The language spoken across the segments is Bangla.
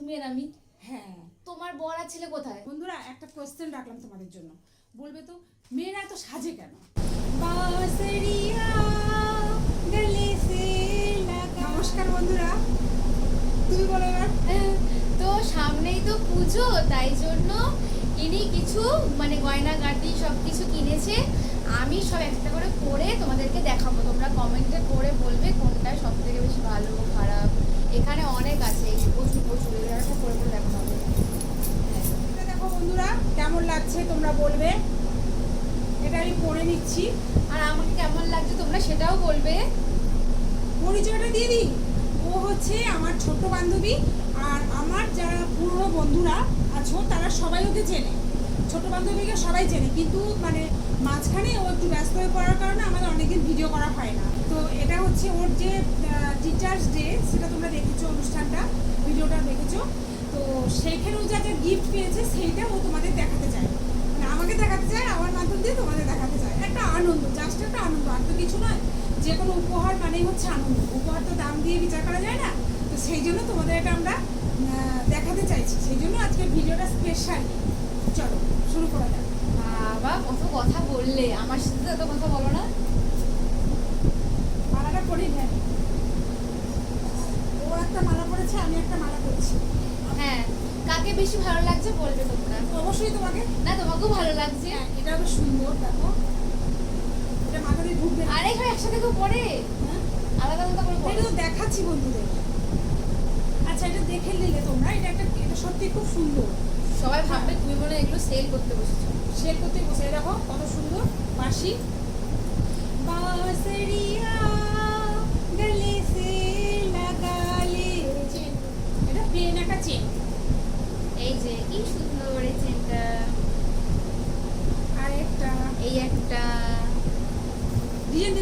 তুমি আর আমি? হ্যাঁ। তোমার বর আর ছেলে কোথায়? বন্ধুরা একটা কোয়েশ্চেন রাখলাম তোমাদের জন্য। বলবে তো মেয়েরা এত সাজে কেন? নমস্কার বন্ধুরা। তুমি বলো এবার। তো সামনেই তো পুজো তাই জন্য ইনি কিছু মানে গয়নাগাটি সব কিছু কিনেছে। আমি সব একটা করে পরে তোমাদেরকে দেখাবো। তোমরা কমেন্টে করে বলবে কোনটা সব থেকে বেশি ভালো খারাপ। এখানে অনেক আছে এই প্রচুর প্রচুর এগুলো করে করে দেখানো হবে হ্যাঁ। এটা দেখো বন্ধুরা কেমন লাগছে তোমরা বলবে? এটা আমি পরে নিচ্ছি। আর আমাকে কেমন লাগছে তোমরা সেটাও বলবে। পরিচয়টা দিয়ে দিই। ও হচ্ছে আমার ছোট্ট বান্ধবী আর আমার যারা পুরনো বন্ধুরা আছো, তারা সবাই ওকে চেনে। ছোট বান্ধবীকে সবাই চেনে। কিন্তু মানে মাঝখানে ও একটু ব্যস্ত হয়ে পড়ার কারণে আমাদের অনেকদিন ভিডিও করা হয় না। তো এটা হচ্ছে ওর যে টিচার্স ডে সেটা তোমরা দেখেছ অনুষ্ঠানটা ভিডিওটা দেখেছ তো সেইখানেও যা যা গিফট পেয়েছে সেইটা ও তোমাদের দেখাতে চায়। মানে আমাকে দেখাতে চায় আমার মাধ্যম দিয়ে তোমাদের দেখাতে চায়। একটা আনন্দ জাস্ট একটা আনন্দ আর তো কিছু নয়। যে কোনো উপহার মানেই হচ্ছে আনন্দ। উপহার তো দাম দিয়ে বিচার করা যায় না। তো সেই জন্য তোমাদের এটা আমরা দেখাতে চাইছি। সেই জন্য আজকের ভিডিওটা স্পেশাল চলো শুরু করা যাক। বাবা কত কথা বললে। আমার সাথে তো এত কথা বলো না। মালাটা পরি নেন ও একটা মালা পরেছে আমি একটা মালা পরেছি। হ্যাঁ কাকে বেশি ভালো লাগছে বলবে তোমরা? অবশ্যই তোমাকে। না তোমাকেও ভালো লাগছে। হ্যাঁ এটা বেশ সুন্দর দেখো। এটা মাথা দিয়ে ঢুকবে। আরে এখানে একসাথে কেউ পড়ে? হ্যাঁ? আলাদা আলাদা করে এটা তো দেখাচ্ছি বন্ধুদের। আচ্ছা এটা দেখে নিলে তোমরা। এটা একটা এটা সত্যি খুব সুন্দর। সবাই ভাববে তুমি মনে এগুলো সেল করতে বসেছো। শেল করতে বসে। দেখো কত সুন্দর। বাঁশি। বাঁশরিয়া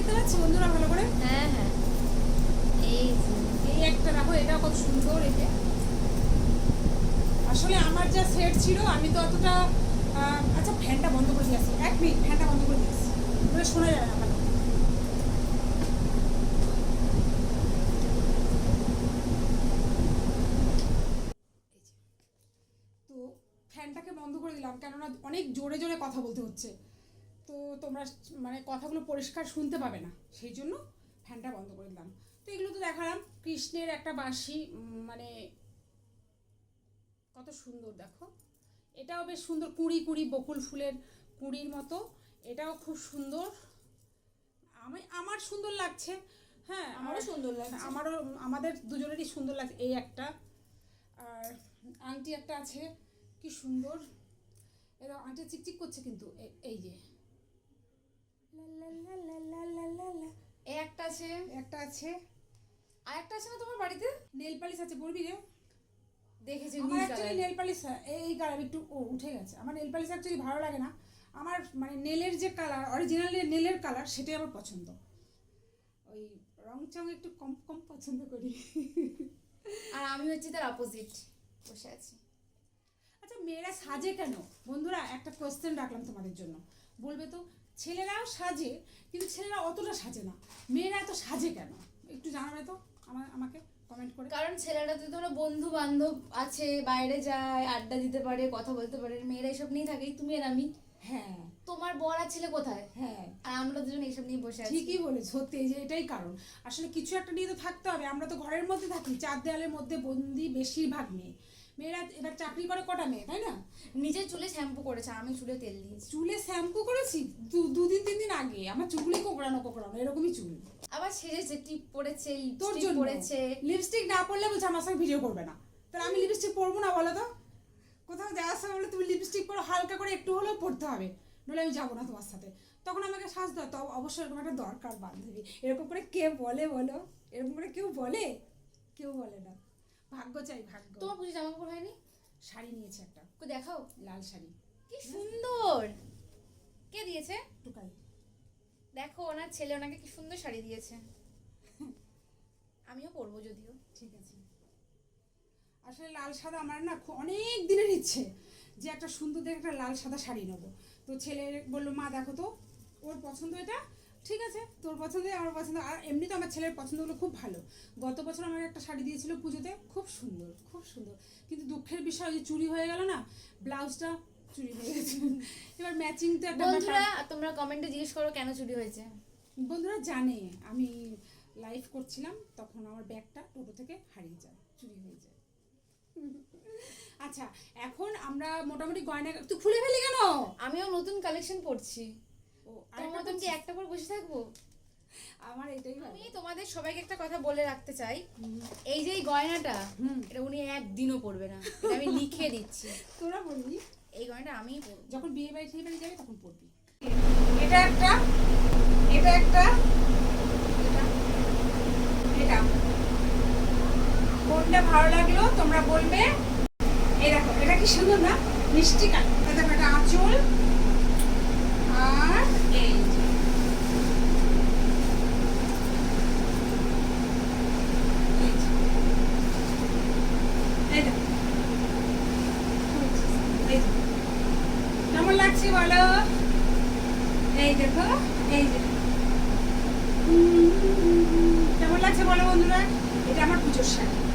দেখতে পাচ্ছ বন্ধুরা ভালো করে? হ্যাঁ হ্যাঁ। এই এই একটা রাখো এটা কত সুন্দর এটা। আসলে আমার যা সেট ছিল আমি তো অতটা আচ্ছা ফ্যানটা বন্ধ করে দিয়ে আসি। এক মিনিট ফ্যানটা বন্ধ করে দিয়ে আসি। তাহলে শোনা যাবে তো ফ্যানটাকে বন্ধ করে দিলাম কেননা অনেক জোরে জোরে কথা বলতে হচ্ছে। তো তোমরা মানে কথাগুলো পরিষ্কার শুনতে পাবে না। সেই জন্য ফ্যানটা বন্ধ করে দিলাম। তো এগুলো তো দেখালাম। কৃষ্ণের একটা বাঁশি মানে কত সুন্দর দেখো। এটাও বেশ সুন্দর কুড়ি কুড়ি বকুল ফুলের কুড়ির মতো। এটাও খুব সুন্দর। আমি আমার সুন্দর লাগছে। হ্যাঁ আমারও সুন্দর লাগছে। আমারও আমাদের দুজনেরই সুন্দর লাগছে। এই একটা। আর আংটি একটা আছে। কি সুন্দর। এরা আংটি চিকচিক করছে কিন্তু। এই যে। আছে? একটা আছে। আর একটা আছে না তোমার বাড়িতে? নেল পালিশ আছে বলবি রে। দেখেছি আমার অ্যাকচুয়ালি নেল পালিশ এই কালার একটু ও উঠে গেছে। আমার নেল পালিশ অ্যাকচুয়ালি ভালো লাগে না। আমার মানে নেলের যে কালার অরিজিনাল নেলের কালার সেটাই আমার পছন্দ। ওই রং চং একটু কম কম পছন্দ করি। আর আমি হচ্ছে তার অপোজিট বসে আছি। আচ্ছা মেয়েরা সাজে কেন? বন্ধুরা একটা কোয়েশ্চেন রাখলাম তোমাদের জন্য। বলবে তো ছেলেরাও সাজে কিন্তু ছেলেরা অতটা সাজে না। মেয়েরা এত সাজে কেন? একটু জানাবে তো আমার আমাকে কমেন্ট করে। কারণ ছেলেরা তো ধরো বন্ধু বান্ধব আছে বাইরে যায় আড্ডা দিতে পারে কথা বলতে পারে মেয়েরা এসব নিয়ে থাকে তুমি আর আমি? হ্যাঁ। তোমার বর আর ছেলে কোথায়? হ্যাঁ। আর আমরা দুজন এইসব নিয়ে বসে আছি। ঠিকই বলে সত্যি এই যে এটাই কারণ। আসলে কিছু একটা নিয়ে তো থাকতে হবে আমরা তো ঘরের মধ্যে থাকি চার দেওয়ালের মধ্যে বন্দি বেশিরভাগ মেয়ে। মেয়েরা এবার চাকরি করে কটা মেয়ে তাই না? নিজের চুলে শ্যাম্পু করেছে আমি চুলে তেল দিয়েছি। চুলে শ্যাম্পু করেছি? দুদিন তিন দিন আগে। আমার চুলগুলি কোকড়ানো কোকড়ানো এরকমই চুল। আবার সেজেছে টিপ পরেছে তোর জন্য। পরেছে লিপস্টিক না পরলে বলছে আমার সঙ্গে ভিডিও করবে না। তাহলে আমি লিপস্টিক পরবো না বলো তো? কোথাও যাওয়ার সময় বলে তুমি লিপস্টিক পরো হালকা করে একটু হলেও পড়তে হবে। নইলে আমি যাব না তোমার সাথে। তখন আমাকে সাজতে হয় তো অবশ্যই এরকম একটা দরকার বান্ধবী। এরকম করে কে বলে বলো? এরকম করে কেউ বলে? কেউ বলে না। ভাগ্য চাই ভাগ্য। তোমার পুজো জামা কাপড় হয়নি? শাড়ি নিয়েছে একটা। দেখাও। লাল শাড়ি। কি সুন্দর! কে দিয়েছে? টুকাই দেখো ওনার ছেলে ওনাকে কি সুন্দর শাড়ি দিয়েছে। আমিও পরবো যদিও। ঠিক আছে। আসলে লাল সাদা আমার না অনেক দিনের ইচ্ছে যে একটা সুন্দর দেখে একটা লাল সাদা শাড়ি নেব। তো ছেলে বলল মা দেখো তো ওর পছন্দ এটা? ঠিক আছে তোর পছন্দ আমার পছন্দ। আর এমনি তো আমার ছেলের পছন্দগুলো খুব ভালো। গত বছর আমাকে একটা শাড়ি দিয়েছিল পুজোতে খুব সুন্দর খুব সুন্দর। কিন্তু দুঃখের বিষয় ওই যে চুরি হয়ে গেল না ব্লাউজটা চুরি হয়ে গেছে। এবার ম্যাচিং তো একটা বন্ধুরা তোমরা কমেন্টে জিজ্ঞেস করো কেন চুরি হয়েছে। বন্ধুরা জানে আমি লাইভ করছিলাম তখন আমার ব্যাগটা টোটো থেকে হারিয়ে যায় চুরি হয়ে যায়। আচ্ছা এখন আমরা মোটামুটি গয়না তুই খুলে ফেলি কেন? আমিও নতুন কালেকশন পড়ছি ও তোমার মতন কি একটা পর বসে থাকব? আমার এটাই আমি তোমাদের সবাইকে একটা কথা বলে রাখতে চাই। এই যে গয়নাটা। এটা উনি একদিনও পরবে না। আমি লিখে দিচ্ছি। তোরা বলবি এই গয়নাটা আমিই যখন বিয়ে বাড়ি ঠিক বাড়ি যাবে তখন পরবি এটা একটা এটা একটা, এটা কোনটা ভালো লাগল তোমরা বলবে? এই দেখো, এটা কি সুন্দর না? মিষ্টি কালার এটা এটা আঁচল আর এই যে। এই যে। এই দেখো। এই যে। কেমন লাগছে বলো? এই দেখো, এই যে। কেমন লাগছে বলো বন্ধুরা? এটা আমার পুজোর শাড়ি।